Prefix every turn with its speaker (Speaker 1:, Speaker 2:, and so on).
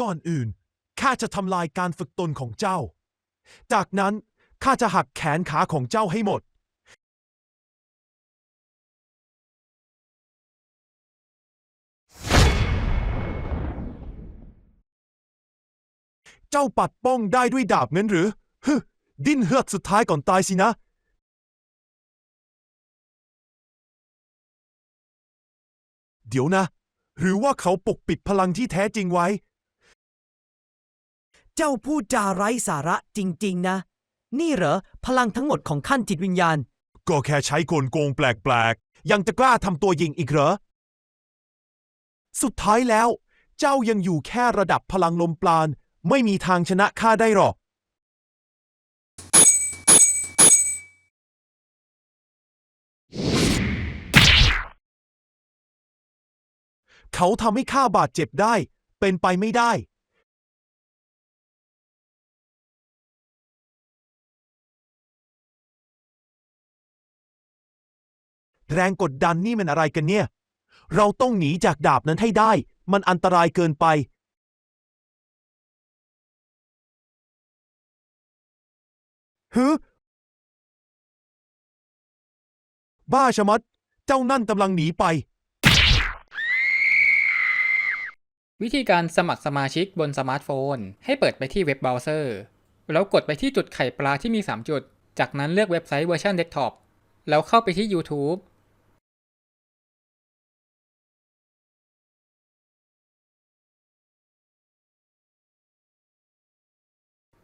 Speaker 1: ก่อนอื่นข้าจะทำลายการฝึกตนของเจ้า จากนั้นข้าจะหักแขนขาของเจ้าให้หมด เจ้าปัดป้องได้ด้วยดาบงั้นหรือฮึดิ้นเฮือกสุดท้ายก่อนตายสินะ เดี๋ยวนะ หรือว่าเขาปกปิดพลังที่แท้จริงไว้
Speaker 2: เจ้าพูดจาไร้สาระจริง ๆ นะ นี่เหรอ พลังทั้งหมดของขั้นจิตวิญญาณ
Speaker 1: ก็แค่ใช้กลโกงแปลกๆ ยังจะกล้าทำตัวยิงอีกเหรอ สุดท้ายแล้ว เจ้ายังอยู่แค่ระดับพลังลมปราณ ไม่มีทางชนะข้าได้หรอก เขาทำให้ข้าบาดเจ็บได้ เป็นไปไม่ได้ แรงกดดันนี่มันอะไรกันเนี่ย เราต้องหนีจากดาบนั้นให้ได้ มันอันตรายเกินไป ฮึบ้าชะมัด เจ้านั่นกำลังหนีไป
Speaker 3: วิธีการสมัครสมาชิกบนสมาร์ทโฟน ให้เปิดไปที่เว็บเบราว์เซอร์ แล้วกดไปที่จุดไข่ปลาที่มี 3 จุด จากนั้นเลือกเว็บไซต์เวอร์ชันเดสก์ท็อป แล้วเข้าไปที่ YouTube